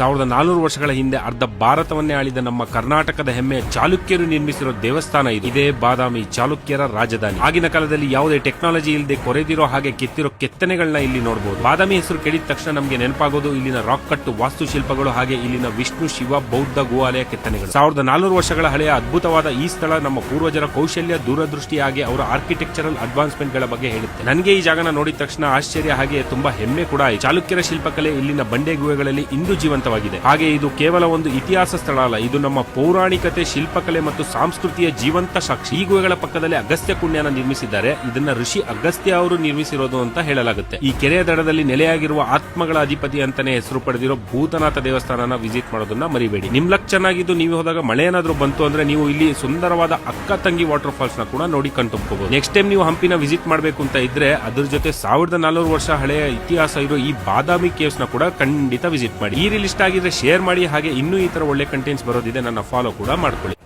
ಸಾವಿರದ ನಾನೂರು ವರ್ಷಗಳ ಹಿಂದೆ ಅರ್ಧ ಭಾರತವನ್ನೇ ಆಳಿದ ನಮ್ಮ ಕರ್ನಾಟಕದ ಹೆಮ್ಮೆ ಚಾಲುಕ್ಯರು ನಿರ್ಮಿಸಿರೋ ದೇವಸ್ಥಾನ ಇದು. ಇದೇ ಬಾದಾಮಿ ಚಾಲುಕ್ಯರ ರಾಜಧಾನಿ. ಆಗಿನ ಕಾಲದಲ್ಲಿ ಯಾವುದೇ ಟೆಕ್ನಾಲಜಿ ಇಲ್ಲದೆ ಕೊರೆದಿರೋ ಹಾಗೆ ಕೆತ್ತಿರೋ ಕೆತ್ತನೆಗಳನ್ನ ಇಲ್ಲಿ ನೋಡಬಹುದು ಬಾದಾಮಿ ಹೆಸರು ಕೇಳಿದ ತಕ್ಷಣ ನಮಗೆ ನೆನಪಾಗೋದು ಇಲ್ಲಿನ ರಾಕ್ ಕಟ್ಟು ವಾಸ್ತುಶಿಲ್ಪಗಳು ಹಾಗೆ ಇಲ್ಲಿನ ವಿಷ್ಣು, ಶಿವ, ಬೌದ್ಧ ಗೋವಾಲಯ ಕೆತ್ತನೆಗಳು. ಸಾವಿರದ ನಾನೂರು ವರ್ಷಗಳ ಹಳೆಯ ಅದ್ಭುತವಾದ ಈ ಸ್ಥಳ ನಮ್ಮ ಪೂರ್ವಜರ ಕೌಶಲ್ಯ, ದೂರದೃಷ್ಟಿ ಹಾಗೆ ಅವರ ಆರ್ಕಿಟೆಕ್ಚರಲ್ ಅಡ್ವಾನ್ಸ್ಮೆಂಟ್ಗಳ ಬಗ್ಗೆ ಹೇಳುತ್ತೆ. ನನಗೆ ಈ ಜಾಗನ ನೋಡಿದ ತಕ್ಷಣ ಆಶ್ಚರ್ಯ ಹಾಗೆ ತುಂಬಾ ಹೆಮ್ಮೆ ಕೂಡ ಚಾಲುಕ್ಯರ ಶಿಲ್ಪಕಲೆ ಇಲ್ಲಿನ ಬಂಡೆ ಗುಹೆಗಳಲ್ಲಿ ಇಂದು ಜೀವಂತವಾಗಿದೆ ಹಾಗೆ ಇದು ಕೇವಲ ಒಂದು ಇತಿಹಾಸ ಸ್ಥಳ ಅಲ್ಲ, ಇದು ನಮ್ಮ ಪೌರಾಣಿಕತೆ, ಶಿಲ್ಪಕಲೆ ಮತ್ತು ಸಾಂಸ್ಕೃತಿಯ ಜೀವಂತ ಸಾಕ್ಷಿ. ಈ ಗುಹೆಗಳ ಪಕ್ಕದಲ್ಲಿ ಅಗಸ್ತ್ಯ ಕುಣ್ಯನ ನಿರ್ಮಿಸಿದ್ದಾರೆ. ಇದನ್ನ ಋಷಿ ಅಗಸ್ತ್ಯ ಅವರು ನಿರ್ಮಿಸಿರೋದು ಅಂತ ಹೇಳಲಾಗುತ್ತೆ. ಈ ಕೆರೆಯ ದಡದಲ್ಲಿ ನೆಲೆಯಾಗಿರುವ ಆತ್ಮಗಳ ಅಧಿಪತಿ ಅಂತಾನೆ ಹೆಸರು ಪಡೆದಿರೋ ಭೂತನಾಥ ದೇವಸ್ಥಾನನ ವಿಸಿಟ್ ಮಾಡೋದನ್ನ ಮರಿಬೇಡಿ. ನಿಮ್ ಲಕ್ ಚೆನ್ನಾಗಿದ್ದು ನೀವು ಹೋದಾಗ ಮಳೆ ಏನಾದ್ರೂ ಬಂತು ಅಂದ್ರೆ ನೀವು ಇಲ್ಲಿ ಸುಂದರವಾದ ಅಕ್ಕ ತಂಗಿ ವಾಟರ್ ಫಾಲ್ಸ್ನ ಕೂಡ ನೋಡಿ ಕಣ್ತುಂಬಬಹುದು ನೆಕ್ಸ್ಟ್ ಟೈಮ್ ನೀವು ಹಂಪಿನ ವಿಸಿಟ್ ಮಾಡಬೇಕು ಅಂತ ಇದ್ರೆ ಅದ್ರ ಜೊತೆ ಸಾವಿರದ ನಾಲ್ನೂರು ವರ್ಷ ಹಳೆಯ ಇತಿಹಾಸ ಇರೋ ಈ ಬಾದಾಮಿ ಕೇವ್ಸ್ನ ಕೂಡ ಖಂಡಿತ ವಿಸಿಟ್ ಮಾಡಿ. ಈ ರೀಲ್ ಇಷ್ಟ ಆಗಿದ್ರೆ ಶೇರ್ ಮಾಡಿ ಹಾಗೆ ಇನ್ನೂ ಈ ತರ ಒಳ್ಳೆ ಕಂಟೆಂಟ್ಸ್ ಬರೋದಿದೆ ನನ್ನ ಫಾಲೋ ಕೂಡ ಮಾಡ್ಕೊಳ್ಳಿ.